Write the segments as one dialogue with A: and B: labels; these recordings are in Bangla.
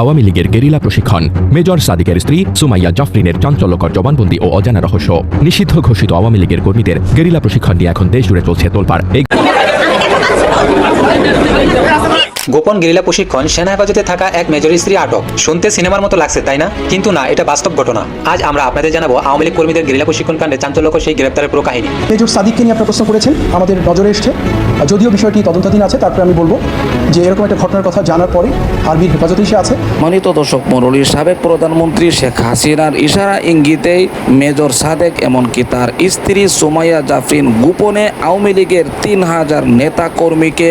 A: আওয়ামী লীগের গেরিলা প্রশিক্ষণ। মেজর সাদিকের স্ত্রী সুমাইয়া জাফরিনের চাঞ্চল্যকর জবানবন্দি ও অজানা রহস্য। নিষিদ্ধ ঘোষিত আওয়ামী লীগের কর্মীদের গেরিলা প্রশিক্ষণ নিয়ে এখন দেশ জুড়ে চলছে তোলপাড়।
B: গোপন গেরিলা প্রশিক্ষণ সেনা হেফাজতে থাকা এক মেজর স্ত্রী আটক। শুনতে সিনেমার মতো লাগছে তাই না? কিন্তু না এটা বাস্তব ঘটনা। আজ আমরা আপনাদের জানাব আওয়ামী লীগ কর্মীদের গেরিলা প্রশিক্ষণ কাণ্ডে চাঞ্চল্যকর সেই গ্রেপ্তারের পুরো কাহিনী।
C: মেজর সাদিককে নিয়ে আপনার প্রশ্ন করেছেন আমাদের নজরে এসছে। যদিও বিষয়টি তদন্তাধীন আছে তারপরে আমি বলব যে এরকম একটা ঘটনার কথা জানার পরে আর্মির হেফাজতে সে আছে।
D: মানিত দর্শক মণ্ডলীর সাবেক প্রধানমন্ত্রী শেখ হাসিনার ইশারা ইঙ্গিতেই মেজর সাদেক এমনকি তার স্ত্রী সোমাইয়া জাফরিন গোপনে আওয়ামী লীগের তিন হাজার নেতা কর্মীকে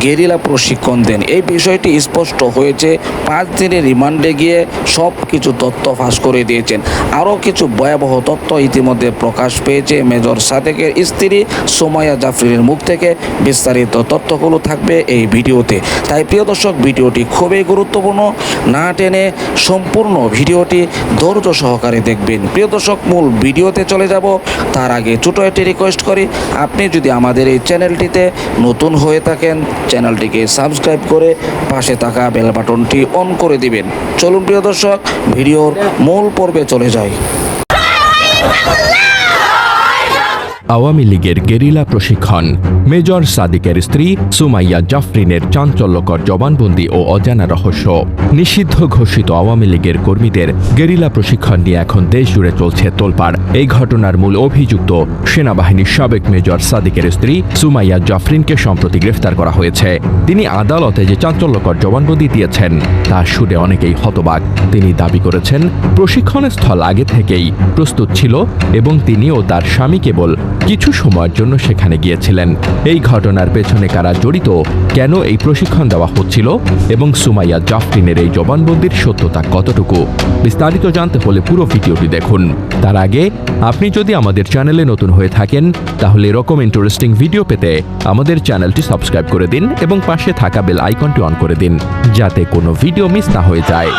D: গেরিলা প্রশিক্ষণ দেন। এই বিষয়টি স্পষ্ট হয়েছে। পাঁচ দিনের রিমান্ডে গিয়ে সব কিছু তথ্য ফাঁস করে দিয়েছেন। আরও কিছু ভয়াবহ তথ্য ইতিমধ্যে প্রকাশ পেয়েছে। মেজর সাদেকের স্ত্রী সোমাইয়া জাফরিনের মুখ থেকে বিস্তারিত তথ্যগুলো থাকবে এই ভিডিওতে। তাই প্রিয় দর্শক, ভিডিওটি খুবই গুরুত্বপূর্ণ। না টেনে সম্পূর্ণ ভিডিওটি ধৈর্য সহকারে দেখবেন। প্রিয় দর্শক, মূল ভিডিওতে চলে যাব। তার আগে ছোটো একটি রিকোয়েস্ট করি। আপনি যদি আমাদের এই চ্যানেলটিতে নতুন হয়ে থাকেন চ্যানেলটিকে সাবস্ক্রাইব করে পাশে থাকা বেল বাটনটি অন করে দিবেন। চলুন প্রিয় দর্শক, ভিডিওর মূল পর্বে চলে যাই।
A: আওয়ামী লীগের গেরিলা প্রশিক্ষণ। মেজর সাদিকের স্ত্রী সুমাইয়া জাফরিনের চাঞ্চল্যকর জবানবন্দি ও অজানা রহস্য। নিষিদ্ধ ঘোষিত আওয়ামী লীগের কর্মীদের গেরিলা প্রশিক্ষণ নিয়ে এখন দেশ জুড়ে চলছে তোলপাড়। এই ঘটনার মূল অভিযুক্ত সেনাবাহিনীর সাবেক মেজর সাদিকের স্ত্রী সুমাইয়া জাফরিনকে সম্প্রতি গ্রেফতার করা হয়েছে। তিনি আদালতে যে চাঞ্চল্যকর জবানবন্দি দিয়েছেন, তা শুনে অনেকেই হতবাক। তিনি দাবি করেছেন প্রশিক্ষণ স্থল আগে থেকেই প্রস্তুত ছিল এবং তিনি ও তার স্বামী কেবল কিছু সময়ের জন্য সেখানে গিয়েছিলেন। এই ঘটনার পেছনে কারা জড়িত, কেন এই প্রশিক্ষণ দেওয়া হচ্ছিল এবং সুমাইয়া জাফরিনের এই জবানবন্দির সত্যতা কতটুকু, বিস্তারিত জানতে হলে পুরো ভিডিওটি দেখুন। তার আগে, আপনি যদি আমাদের চ্যানেলে নতুন হয়ে থাকেন, তাহলে এরকম ইন্টারেস্টিং ভিডিও পেতে আমাদের চ্যানেলটি সাবস্ক্রাইব করে দিন এবং পাশে থাকা বেল আইকনটি অন করে দিন, যাতে কোনো ভিডিও মিস না হয়ে যায়।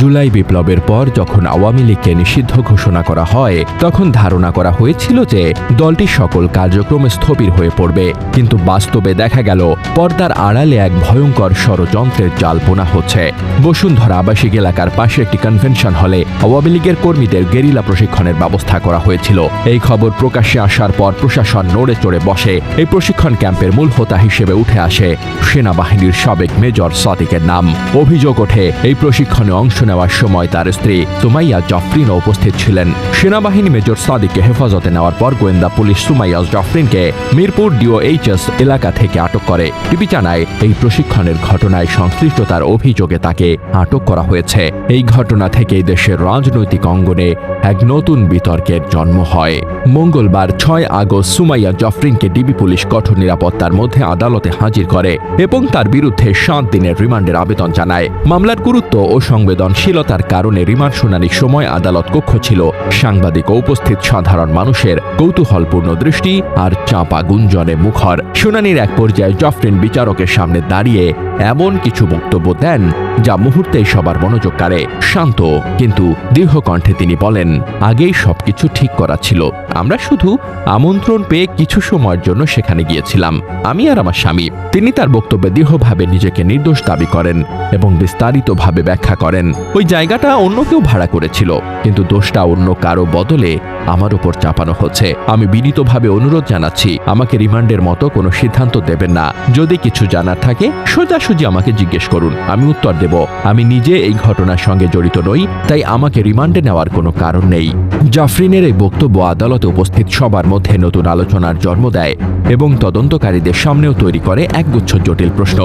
A: জুলাই বিপ্লবের পর যখন আওয়ামী লীগকে নিষিদ্ধ ঘোষণা করা হয়, তখন ধারণা করা হয়েছিল যে দলটি সকল কার্যক্রম স্থবির হয়ে পড়বে। কিন্তু বাস্তবে দেখা গেল, পর্দার আড়ালে এক ভয়ঙ্কর ষড়যন্ত্রের জাল হচ্ছে। বসুন্ধরা আবাসিক এলাকার পাশে একটি কনভেনশন হলে আওয়ামী লীগের কর্মীদের গেরিলা প্রশিক্ষণের ব্যবস্থা করা হয়েছিল। এই খবর প্রকাশ্যে আসার পর প্রশাসন নড়ে চড়ে বসে। এই প্রশিক্ষণ ক্যাম্পের মূল হোতা হিসেবে উঠে আসে সেনাবাহিনীর সাবেক মেজর সাদিকের নাম। অভিযোগ ওঠে, এই প্রশিক্ষণে অংশ নেওয়ার সময় তার স্ত্রী সুমাইয়া জাফরিনও উপস্থিত ছিলেন। সেনাবাহিনী মেজর সাদিককে হেফাজতে নেওয়ার পর গোয়েন্দা পুলিশ সুমাইয়া জাফরিনকে মিরপুর ডিওএইচএস এলাকা থেকে আটক করে। টিভি জানায়, এই প্রশিক্ষণের ঘটনায় সংশ্লিষ্টতার অভিযোগে তাকে আটক করা হয়েছে। এই ঘটনা থেকেই দেশের রাজনৈতিক অঙ্গনে এক নতুন বিতর্কের জন্ম হয়। মঙ্গলবার ছয় আগস্ট সুমাইয়া জাফরিনকে ডিবি পুলিশ কঠোর নিরাপত্তার মধ্যে আদালতে হাজির করে এবং তার বিরুদ্ধে সাত দিনের রিমান্ডের আবেদন জানায়। মামলার গুরুত্ব ও সংবেদনশীলতার কারণে রিমান্ড শুনানির সময় আদালত কক্ষ ছিল। সাংবাদিক উপস্থিত সাধারণ মানুষের কৌতূহলপূর্ণ দৃষ্টি আর চাপা গুঞ্জনে মুখর। শুনানির এক পর্যায়ে জফরিন বিচারকের সামনে দাঁড়িয়ে এমন কিছু বক্তব্য দেন যা মুহূর্তে সবার মনোযোগ কাড়ে। শান্ত, কিন্তু দীর্ঘ কণ্ঠে তিনি বলেন, আগেই সবকিছু ঠিক করা ছিল। আমরা শুধু আমন্ত্রণ পেয়ে কিছু সময়ের জন্য সেখানে গিয়েছিলাম। আমি আর আমার স্বামী। তিনি তার বক্তব্যে দৃঢ়ভাবে নিজেকে নির্দোষ দাবি করেন এবং বিস্তারিতভাবে ব্যাখ্যা করেন। ওই জায়গাটা অন্য কেউ ভাড়া করেছিল, কিন্তু দোষটা অন্য কারও বদলে আমার উপর চাপানো হচ্ছে। আমি বিনীতভাবে অনুরোধ জানাচ্ছি, আমাকে রিমান্ডের মতো কোনো সিদ্ধান্ত দেবেন না। যদি কিছু জানার থাকে, সোজাসুজি আমাকে জিজ্ঞেস করুন, আমি উত্তর দেব। আমি নিজে এই ঘটনার সঙ্গে জড়িত নই, তাই আমাকে রিমান্ডে নেওয়ার কোনো কারণ নেই। জাফরিনের এই বক্তব্য আদালতে উপস্থিত সবার মধ্যে নতুন আলোচনার জন্ম দেয় এবং তদন্তকারীদের সামনেও তৈরি করে একগুচ্ছ জটিল প্রশ্ন।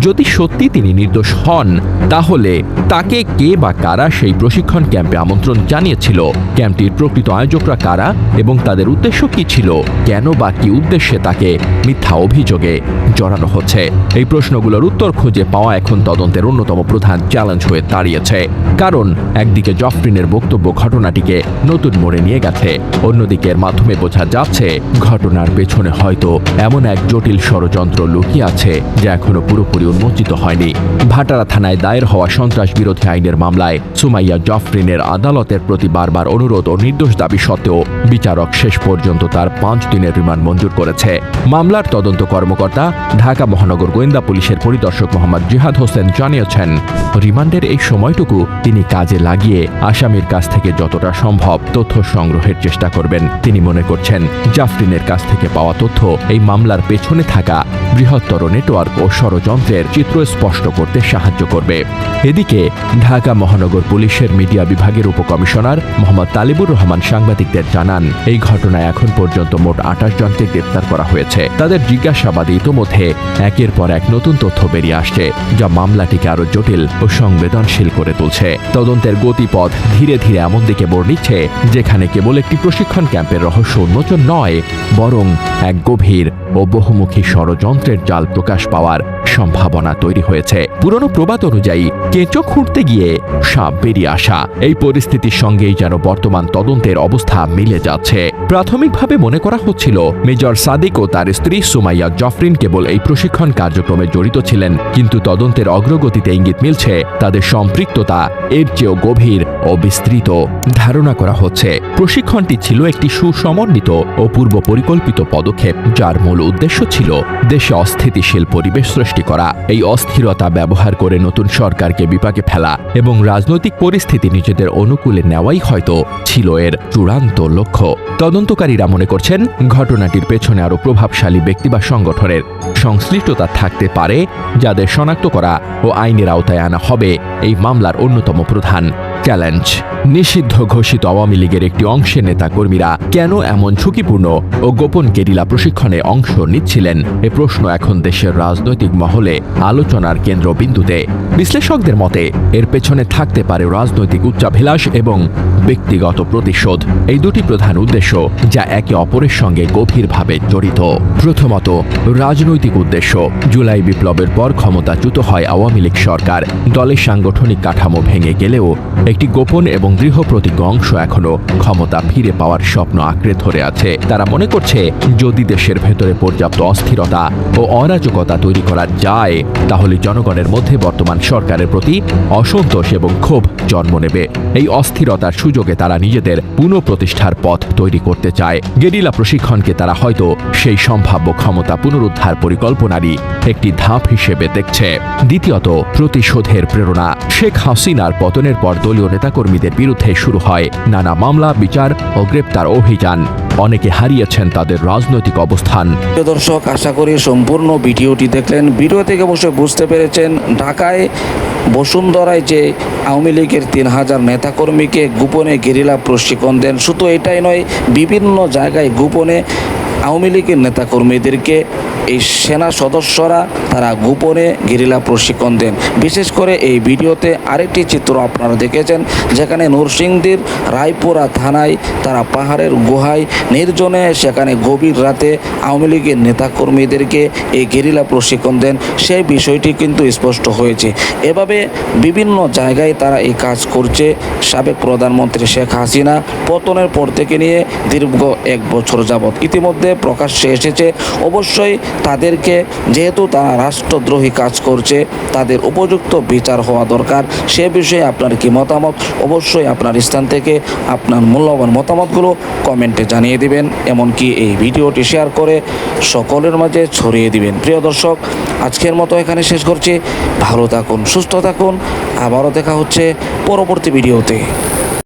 A: যদি সত্যি তিনি নির্দোষ হন, তাহলে তাকে কে বা কারা সেই প্রশিক্ষণ ক্যাম্পে আমন্ত্রণ জানিয়েছিল? ক্যাম্পটির প্রকৃত আয়োজকরা কারা এবং তাদের উদ্দেশ্য কি ছিল? কেন বা কি উদ্দেশ্যে তাকে মিথ্যা অভিযোগে জড়ানো হচ্ছে? এই প্রশ্নগুলোর উত্তর খুঁজে পাওয়া এখন তদন্তের অন্যতম প্রধান চ্যালেঞ্জ হয়ে দাঁড়িয়েছে। কারণ, একদিকে জফরিনের বক্তব্য ঘটনাটিকে নতুন মোড়ে নিয়ে গেছে। অন্যদিকে এর মাধ্যমে বোঝা যাচ্ছে, ঘটনার পেছনে হয়তো এমন এক জটিল ষড়যন্ত্র লুকিয়ে আছে যা এখনও পুরোপুরি উন্মোচিত হয়নি। ভাটারা থানায় দায়ের হওয়া সন্ত্রাস বিরোধী আইনের মামলায় সুমাইয়া জফরিনের আদালতের প্রতি বারবার অনুরোধ ও নির্দোষ দাবি সত্ত্বেও বিচারক শেষ পর্যন্ত তার পাঁচ দিনের রিমান্ড মঞ্জুর করেছে। মামলার তদন্ত কর্মকর্তা, ঢাকা মহানগর গোয়েন্দা পুলিশের পরিদর্শক মোহাম্মদ জিহাদ হোসেন জানিয়েছেন, রিমান্ডের এই সময়টুকু তিনি কাজে লাগিয়ে আসামির কাছ থেকে যতটা সম্ভব তথ্য সংগ্রহের চেষ্টা করবেন। তিনি মনে করছেন, জাফরিনের কাছ থেকে পাওয়া তথ্য এই মামলার পেছনে থাকা বৃহত্তর নেটওয়ার্ক ও ষড়যন্ত্রের চিত্র স্পষ্ট করতে সাহায্য করবে। এদিকে, ঢাকা মহানগর পুলিশের মিডিয়া বিভাগের উপকমিশনার মোহাম্মদ তালিবুর রহমান সাংবাদিকদের জানান, এই ঘটনায় এখন পর্যন্ত মোট আঠাশ জনকে গ্রেপ্তার করা হয়েছে। তাদের জিজ্ঞাসাবাদে ইতোমধ্যে একের পর এক নতুন তথ্য বেরিয়ে আসছে, যা মামলাটিকে আরও জটিল ও সংবেদনশীল করে তুলছে। তদন্তের গতিপথ ধীরে ধীরে এমন দিকে বর্ণিচ্ছে যেখানে কেবল একটি প্রশিক্ষণ ক্যাম্পের রহস্য উন্মোচন নয়, বরং এক গভীর ও বহুমুখী ষড়যন্ত্রের জাল প্রকাশ পাওয়ার সম্ভাবনা তৈরি হয়েছে। পুরনো প্রবাদ অনুযায়ী, কেঁচো খুঁড়তে গিয়ে সাপ বেরিয়ে আসা। এই পরিস্থিতির সঙ্গেই যেন বর্তমান তদন্তের অবস্থা মিলে যাচ্ছে। প্রাথমিকভাবে মনে করা হচ্ছিল, মেজর সাদিক ও তার স্ত্রী সুমাইয়া জফরিন কেবল এই প্রশিক্ষণ কার্যক্রমে জড়িত ছিলেন, কিন্তু তদন্তের অগ্রগতিতে ইঙ্গিত মিলছে, তাদের সম্পৃক্ততা এর চেয়েও গভীর ও বিস্তৃত ধারণা করা হচ্ছে। প্রশিক্ষণটি ছিল একটি সুসমন্বিত ও পূর্ব পরিকল্পিত পদক্ষেপ, যার মূল উদ্দেশ্য ছিল দেশে অস্থিতিশীল পরিবেশ সৃষ্টি করা। এই অস্থিরতা ব্যবহার করে নতুন সরকারকে বিপাকে ফেলা এবং রাজনৈতিক পরিস্থিতি নিজেদের অনুকূলে নেওয়াই হয়তো ছিল এর চূড়ান্ত লক্ষ্য। তদন্তকারীরা মনে করছেন, ঘটনাটির পেছনে আরও প্রভাবশালী ব্যক্তি বা সংগঠনের সংশ্লিষ্টতা থাকতে পারে, যাদের শনাক্ত করা ও আইনের আওতায় আনা হবে এই মামলার অন্যতম প্রধান চ্যালেঞ্জ। নিষিদ্ধ ঘোষিত আওয়ামী লীগের একটি অংশের নেতাকর্মীরা কেন এমন ঝুঁকিপূর্ণ ও গোপন গেরিলা প্রশিক্ষণে অংশ নিচ্ছিলেন? এ প্রশ্ন এখন দেশের রাজনৈতিক মহলে আলোচনার কেন্দ্রবিন্দুতে। বিশ্লেষকদের মতে, এর পেছনে থাকতে পারে রাজনৈতিক উচ্চাভিলাষ এবং ব্যক্তিগত প্রতিশোধ। এই দুটি প্রধান উদ্দেশ্য, যা একে অপরের সঙ্গে গভীরভাবে জড়িত। প্রথমত, রাজনৈতিক উদ্দেশ্য। জুলাই বিপ্লবের পর ক্ষমতাচ্যুত হয় আওয়ামী লীগ সরকার। দলের সাংগঠনিক কাঠামো ভেঙে গেলেও একটি গোপন এবং দৃঢ় প্রতিজ্ঞ অংশ এখনও ক্ষমতা ফিরে পাওয়ার স্বপ্ন আঁকড়ে ধরে আছে। তারা মনে করছে, যদি দেশের ভেতরে পর্যাপ্ত অস্থিরতা ও অরাজকতা তৈরি করা যায়, তাহলে জনগণের মধ্যে বর্তমান সরকারের প্রতি অসন্তোষ এবং ক্ষোভ জন্ম নেবে। এই অস্থিরতার সুযোগে তারা নিজেদের পুনঃপ্রতিষ্ঠার পথ তৈরি করতে চায়। গেরিলা প্রশিক্ষণকে তারা হয়তো সেই সম্ভাব্য ক্ষমতা পুনরুদ্ধার পরিকল্পনারই একটি ধাপ হিসেবে দেখছে। দ্বিতীয়ত, প্রতিশোধের প্রেরণা। শেখ হাসিনার পতনের পর দলীয় নেতাকর্মীদের বিরুদ্ধে শুরু হয় নানা মামলা, বিচার ও গ্রেপ্তার অভিযান। অনেকে হারিয়েছেন তাদের রাজনৈতিক অবস্থান।
D: দর্শক, আশা করি সম্পূর্ণ ভিডিওটি দেখলেন। ভিডিও থেকে বসে বুঝতে পেরেছেন, ঢাকায় বসুন্ধরায় যে আওয়ামী লীগের তিন হাজার নেতাকর্মীকে গোপনে গেরিলা প্রশিক্ষণ দেন, শুধু এটাই নয়, বিভিন্ন জায়গায় গোপনে আওয়ামী লীগের নেতাকর্মীদেরকে এই সেনা সদস্যরা তারা গোপনে গেরিলা প্রশিক্ষণ দেন। বিশেষ করে এই ভিডিওতে আরেকটি চিত্র আপনারা দেখেছেন, যেখানে নরসিংদীর রায়পুরা থানায় তারা পাহাড়ের গুহায় নির্জনে সেখানে গভীর রাতে আওয়ামী লীগের নেতাকর্মীদেরকে এই গেরিলা প্রশিক্ষণ দেন। সেই বিষয়টি কিন্তু স্পষ্ট হয়েছে। এভাবে বিভিন্ন জায়গায় তারা এই কাজ করছে, সাবেক প্রধানমন্ত্রী শেখ হাসিনা পতনের পর থেকে নিয়ে দীর্ঘ এক বছর যাবৎ। ইতিমধ্যে প্রকাশ্যে এসেছে। অবশ্যই তাদেরকে, যেহেতু তারা রাষ্ট্রদ্রোহী কাজ করছে, তাদের উপযুক্ত বিচার হওয়া দরকার। সে বিষয়ে আপনার কি মতামত? অবশ্যই আপনার স্থান থেকে আপনার মূল্যবান মতামতগুলো কমেন্টে জানিয়ে দিবেন। এমনকি এই ভিডিওটি শেয়ার করে সকলের মাঝে ছড়িয়ে দিবেন। প্রিয় দর্শক, আজকের মতো এখানে শেষ করছি। ভালো থাকুন, সুস্থ থাকুন। আবারও দেখা হচ্ছে পরবর্তী ভিডিওতে।